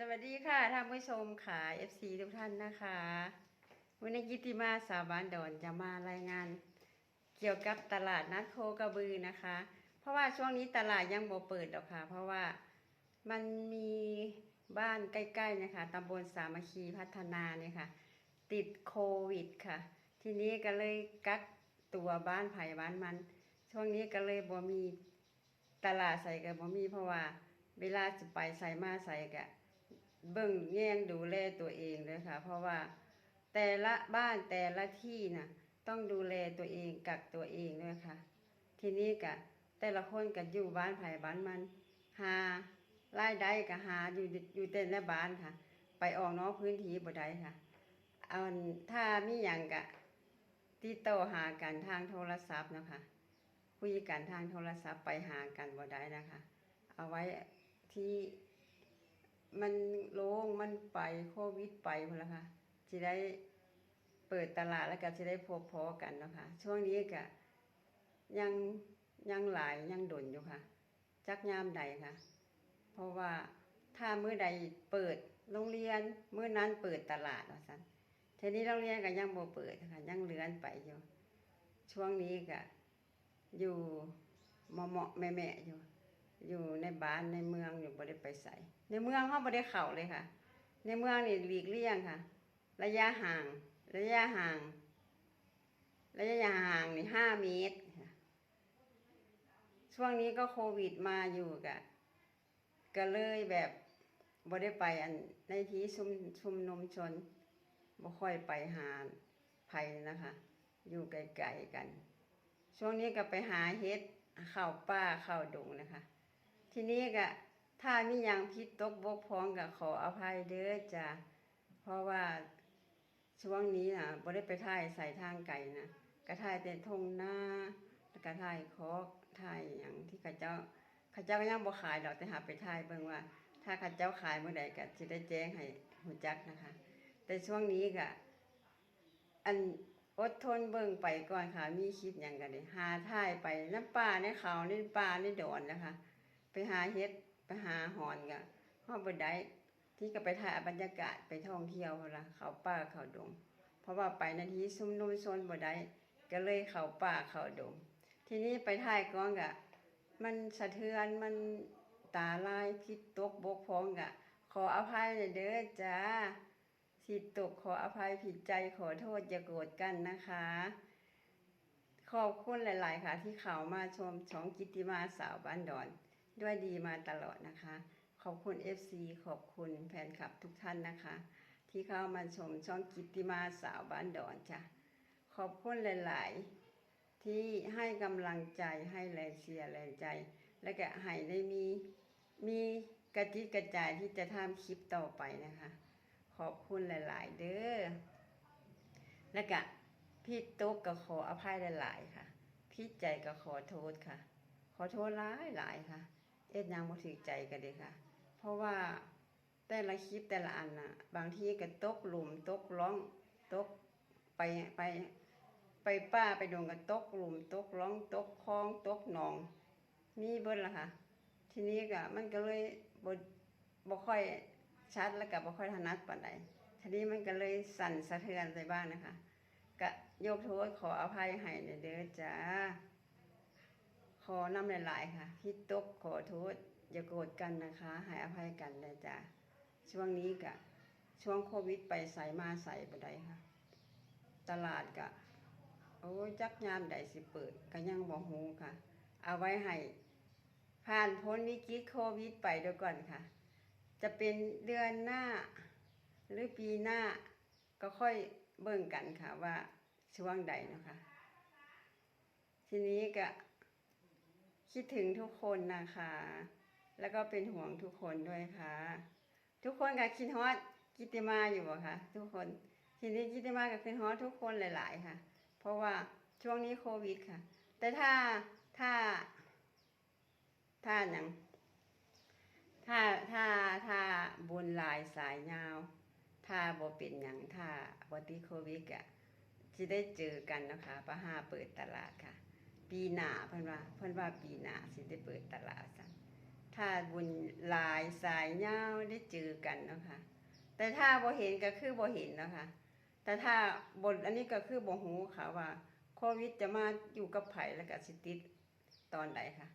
สวัสดีค่ะท่านผู้ชมค่ะ FC ทุกท่านนะคะวันนี้กิติมาสาบานดอนจะมารายงาน เกี่ยวกับตลาดนัดโคกระบือนะคะ เพราะว่าช่วงนี้ตลาดยังบ่เปิดหรอกค่ะ เพราะว่ามันมีบ้านใกล้ๆนะคะตำบลสามัคคีพัฒนาเนี่ยค่ะ ติดโควิดค่ะ ทีนี้ก็เลยกักตัวบ้านไผ่บ้านมัน ช่วงนี้ก็เลยบ่มีตลาดใส่กับบ่มีเพราะว่า เวลาจะไปใส่มาใส่กะ เบิ่งแย่งดูแลตัวเองเลยค่ะ เพราะว่าแต่ละบ้านแต่ละที่นะต้องดูแลตัวเองกักตัวเองด้วยค่ะ ทีนี้กะแต่ละคนก็อยู่บ้านไผ่บ้านมัน หารายได้ก็หาอยู่อยู่แต่ในบ้านค่ะ ไปออกนอกพื้นที่บ่ได้ค่ะเอาถ้ามีหยังกะติดต่อหากันทางโทรศัพท์นะคะคุยกันทางโทรศัพท์ไปหากันบ่ได้นะคะ เอาไว้ที่ มันโล่งมันไปโควิดไปพอแล้วค่ะจะได้เปิดตลาดแล้วก็จะได้พบพอกันเนาะคะช่วงนี้ก็ยังยังหลายยังดนอยู่ค่ะ จักยามใดค่ะ เพราะว่าถ้าเมื้อใดเปิดโรงเรียนเมื้อนั้นเปิดตลาดว่าซั่นทีนี้โรงเรียนก็ยังบ่เปิดค่ะ ยังเลือนไปอยู่ ช่วงนี้ก็อยู่เหมาะๆแม่อยู่ อยู่ในบ้านในเมืองอยู่บ่ได้ไปใส่ ในเมืองเขาบ่ได้เข้าเลยค่ะ ในเมืองนี่หลีกเลี่ยงค่ะ ระยะห่าง ระยะห่าง ระยะห่างนี่ห้าเมตรช่วงนี้ก็โควิดมาอยู่กะก็เลยแบบบ่ได้ไปอันในที่ชุมชุมนุมชนบ่ค่อยไปหาภัยนะคะ อยู่ไกลๆกัน ช่วงนี้ก็ไปหาเฮ็ดเข้าวป่าเข้าวดงนะคะ ทีนี้ก็ ถ้ามีหยังผิดตกบกพร่องก็ขออภัยเด้อจ้ะเพราะว่าช่วงนี้นะบ่ได้ไปถ่ายใส่ทางไก่นะก็ถ่ายแต่ทงหน้าแล้วก็ถ่ายคอกถ่ายหยังที่ข้าเจ้าข้าเจ้าก็ยังบ่ขายดอกแต่หาไปถ่ายเบิ่งว่า ถ้าข้าเจ้าขายเมื่อใดก็สิได้แจ้งให้ฮู้จักนะคะ แต่ช่วงนี้ก็อันอดทนเบิ่งไปก่อนค่ะ มีคลิปหยังก็ได้หาถ่ายไปน้ำป่าในเขาในป่าในดอนนะคะ ไปหาเฮ็ด ไปหาหอนกะห้องบไดที่ก็ไปถ่ายบรรยากาศไปท่องเที่ยวพุ่นละเขาป่าเขาดง เพราะว่าไปนาทีซุ่มนุ่มโซนบ่ไดก็เลยเขาป่าเขาดง ทีนี้ไปถ่ายก้องกะ มันสะเทือนมันตาลายพิษตกบกพองกะ ขออภัยหน่อยเด้อจ้าสิตกขออภัยผิดใจขอโทษอย่าโกรธกันนะคะ ขอบคุณหลาย ๆ ค่ะที่เขามาชมช่องกิติมาสาวบ้านดอน ด้วยดีมาตลอดนะคะ ขอบคุณ FC ขอบคุณแฟนคลับทุกท่านนะคะ ที่เข้ามาชมช่องกิตติมาสาวบ้านดอนจ้ะขอบคุณหลาย ๆ ที่ให้กำลังใจให้แรงเชียร์แรงใจ และก็ให้ได้มีมีกระจิกระจายที่จะทำคลิปต่อไปนะคะ ขอบคุณหลาย ๆ เด้อและก็พี่ตุ๊กก็ขออภัยหลาย ๆ ค่ะ พี่ใจก็ขอโทษค่ะ ขอโทษหลายหลายๆค่ะ เอ็ดยังบ่ถือใจกันเลยค่ะ เพราะว่าแต่ละคลิปแต่ละอันน่ะ บางทีก็ตกหลุมตกร้องตกไปไปไปป้าไปดงก็ตกหลุมตกร้องตกคลองตกหนอง มีเบิดละค่ะ ทีนี้ก็มันก็เลยบ่บ่ค่อยชัดแล้วก็บ่ค่อยถนัดปานใดทีนี้มันก็เลยสั่นสะเทือนไปบ้างนะคะก็ยกโทษขออภัยให้เด้อจ้า อน้ำหลายๆค่ะพี่ตกขอโทษอย่าโกรธกันนะคะให้อภัยกันเลยจ้าช่วงนี้กะช่วงโควิดไปใส่มาใส่บ่ได้ค่ะ ตลาดกะโอ้ยจักยามใดสิเปิดก็ยังบ่ฮู้ค่ะ เอาไว้ให้ผ่านพ้นวิกฤตโควิดไปเดี๋ยวก่อนค่ะ จะเป็นเดือนหน้า หรือปีหน้าก็ค่อยเบิ่งกันค่ะว่าช่วงใดเนาะคะทีนี้ก็ คิดถึงทุกคนนะคะ แล้วก็เป็นห่วงทุกคนด้วยค่ะ ทุกคนก็คิดฮอดกิติมาอยู่บ่คะทุกคนทีนี้กิติมาก็คิดฮอดทุกคนหลาย ๆ ค่ะ เพราะว่าช่วงนี้โควิดค่ะ แต่ถ้าถ้า ถ้าหยังถ้าถ้าถ้าบุญลายสายยาว ถ้าบ่เป็นหยังถ้าบ่ติโควิดอะสิได้เจอกันนะคะประหาเปิดตลาดค่ะ ปีหน้าเพิ่นว่าเพิ่นว่าปีหน้าสิได้เปิดตลาดซั่นถถ้าบุญหลายสายยาวได้เจอกันเนาะค่ะแต่ถ้าบ่เห็นก็คือบ่เห็นเนาะค่ะแต่ถ้าบทอันนี้ก็คือบ่ฮู้ค่ะว่าโควิดจะมาอยู่กับไผแล้วก็สิติดตอนใดค่ะ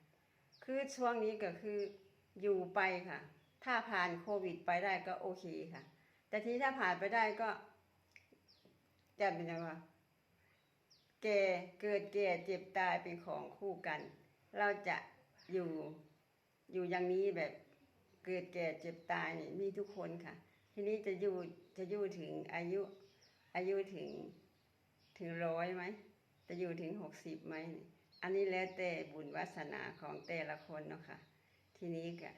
คือช่วงนี้ก็คืออยู่ไปค่ะ ถ้าผ่านโควิดไปได้ก็โอเคค่ะ แต่ทีถ้าผ่านไปได้ก็จะเป็นยังไงวะ แก่เกิดแก่เจ็บตายเป็นของคู่กัน เราจะอยู่อยู่อย่างนี้แบบเกิดแก่เจ็บตายนี่มีทุกคนค่ะ ทีนี้จะอยู่จะอยู่ถึงอายุอายุถึงถึงร้อยไหมจะอยู่ถึงหกสิบไหมอันนี้แล้วแต่บุญวาสนาของแต่ละคนเนาะค่ะ ทีนี้ก็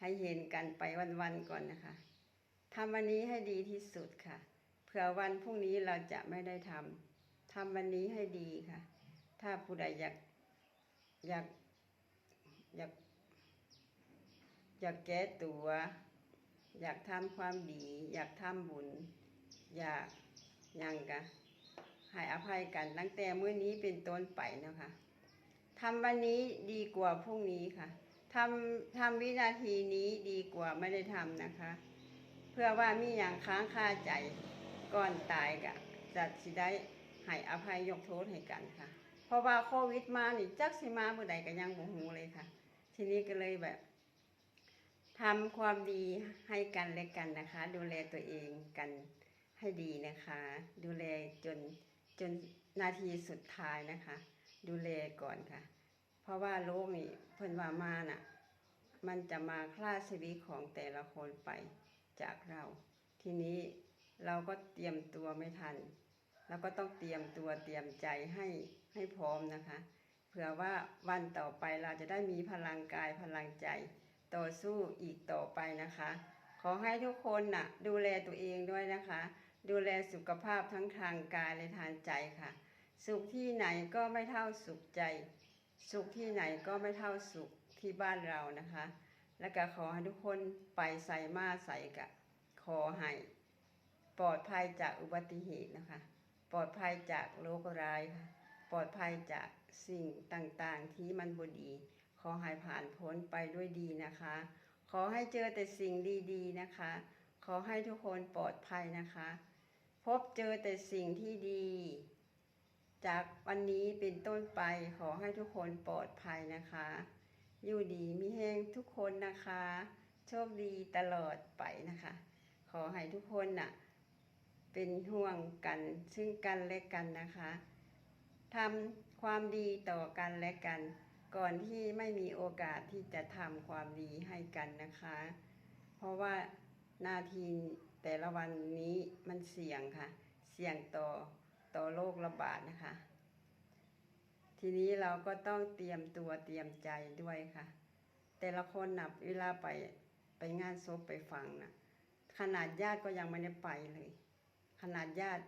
ให้เห็นกันไปวันๆก่อนนะคะทำวันนี้ให้ดีที่สุดค่ะเผื่อวันพรุ่งนี้เราจะไม่ได้ทำ ทำวันนี้ให้ดีค่ะ ถ้าผู้ใดอยากอยากอยากอยากแก้ตัว อยากทำความดี อยากทำบุญ อยากยังกะให้อภัยกันตั้งแต่มื้อนี้เป็นต้นไปนะคะทำวันนี้ดีกว่าพรุ่งนี้ค่ะทำทำวินาทีนี้ดีกว่าไม่ได้ทำนะคะ เพื่อว่ามีอย่างค้างคาใจก่อนตายกะจะสิได้ ให้อภัยยกโทษให้กันค่ะ เพราะว่าโควิดมานี่จักสิมาเมื่อใดก็ยังบ่ฮู้เลยค่ะ ทีนี้ก็เลยแบบทำความดีให้กันและกันนะคะ ดูแลตัวเองกันให้ดีนะคะ ดูแลจนจนนาทีสุดท้ายนะคะ ดูแลก่อนค่ะ เพราะว่าโรคนี่เพิ่นว่ามาน่ะ มันจะมาคลาดชีวิตของแต่ละคนไปจากเรา ทีนี้เราก็เตรียมตัวไม่ทัน เราก็ต้องเตรียมตัวเตรียมใจให้ให้พร้อมนะคะ เผื่อว่าวันต่อไปเราจะได้มีพลังกายพลังใจ ต่อสู้อีกต่อไปนะคะ ขอให้ทุกคนน่ะดูแลตัวเองด้วยนะคะ ดูแลสุขภาพทั้งทางกายและทางใจค่ะ สุขที่ไหนก็ไม่เท่าสุขใจ สุขที่ไหนก็ไม่เท่าสุขที่บ้านเรานะคะ และก็ขอให้ทุกคนไปใส่มาใส่กะขอให้ปลอดภัยจากอุบัติเหตุนะคะ ปลอดภัยจากโรคร้ายค่ะปลอดภัยจากสิ่งต่างๆ ที่มันบดี ขอให้ผ่านพ้นไปด้วยดีนะคะ ขอให้เจอแต่สิ่งดีๆนะคะ ขอให้ทุกคนปลอดภัยนะคะ พบเจอแต่สิ่งที่ดี จากวันนี้เป็นต้นไปขอให้ทุกคนปลอดภัยนะคะ อยู่ดีมีแห้งทุกคนนะคะ โชคดีตลอดไปนะคะ ขอให้ทุกคนน่ะ เป็นห่วงกันซึ่งกันและกันนะคะทำความดีต่อกันและกัน ก่อนที่ไม่มีโอกาสที่จะทำความดีให้กันนะคะ เพราะว่านาทีแต่ละวันนี้มันเสี่ยงค่ะ เสี่ยงต่อต่อโรคระบาดนะคะ ทีนี้เราก็ต้องเตรียมตัวเตรียมใจด้วยค่ะ แต่ละคนนับเวลาไปไปงานศพไปฟังนะขนาดญาติก็ยังไม่ได้ไปเลย ขนาดญาติ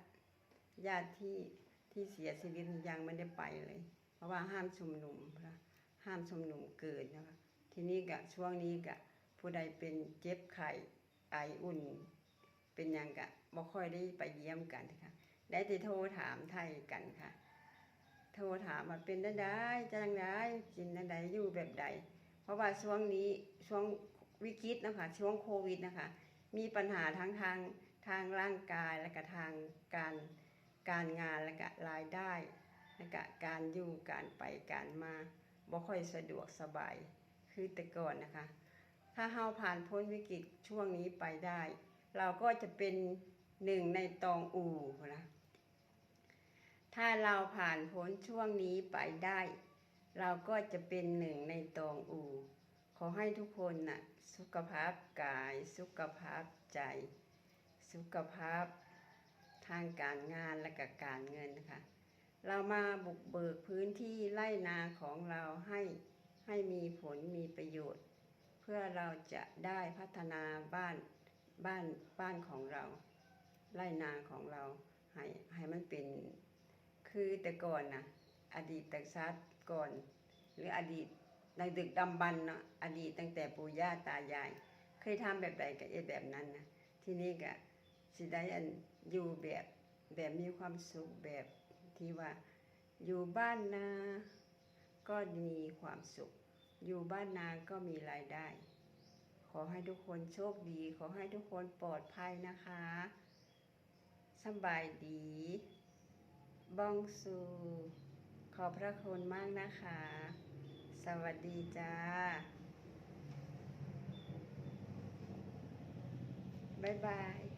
ญาติที่ที่เสียชีวิตยังไม่ได้ไปเลย เพราะว่าห้ามชุมนุมนะห้ามชุมนุมเกินนะคะทีนี้กะช่วงนี้กะผู้ใดเป็นเจ็บไข้ไออุ่น เป็นยังกะบ่ค่อยได้ไปเยี่ยมกันค่ะ ได้แต่โทรถามไทยกันค่ะ โทรถามว่าเป็นได้ได้จังได้กินได้ได้อยู่แบบใด เพราะว่าช่วงนี้ช่วงวิกฤตนะคะช่วงโควิดนะคะ มีปัญหาทั้งทาง ทางร่างกายและก็ทางการการงานและก็รายได้และก็การอยู่การไปการมาบ่ค่อยสะดวกสบายคือแต่ก่อนนะคะ ถ้าเฮาผ่านพ้นวิกฤตช่วงนี้ไปได้ เราก็จะเป็นหนึ่งในตองอูนะถ้าเราผ่านพ้นช่วงนี้ไปได้ เราก็จะเป็นหนึ่งในตองอูขอให้ทุกคนนะ่ะสุขภาพกายสุขภาพใจ สุขภาพทางการงานและก็การเงินนะคะ เรามาบุกเบิกพื้นที่ไร่นาของเราให้ให้มีผลมีประโยชน์ เพื่อเราจะได้พัฒนาบ้านบ้านบ้านของเรา ไร่นาของเราให้ให้มันเป็นคือแต่ก่อนนะอดีตแต่ชาติก่อน หรืออดีตในดึกดำบรรพ์เนาะอดีตตั้งแต่ปู่ย่าตายาย เคยทำแบบใดก็เอดแบบนั้นนะที่นี่ก็ สิได้อันอยู่แบบแบบมีความสุขแบบที่ว่าอยู่บ้านนา ก็มีความสุข อยู่บ้านนาก็มีรายได้ ขอให้ทุกคนโชคดี ขอให้ทุกคนปลอดภัยนะคะสบายดีบองสูขอบพระคุณมากนะคะ สวัสดีจ้า บ๊ายบาย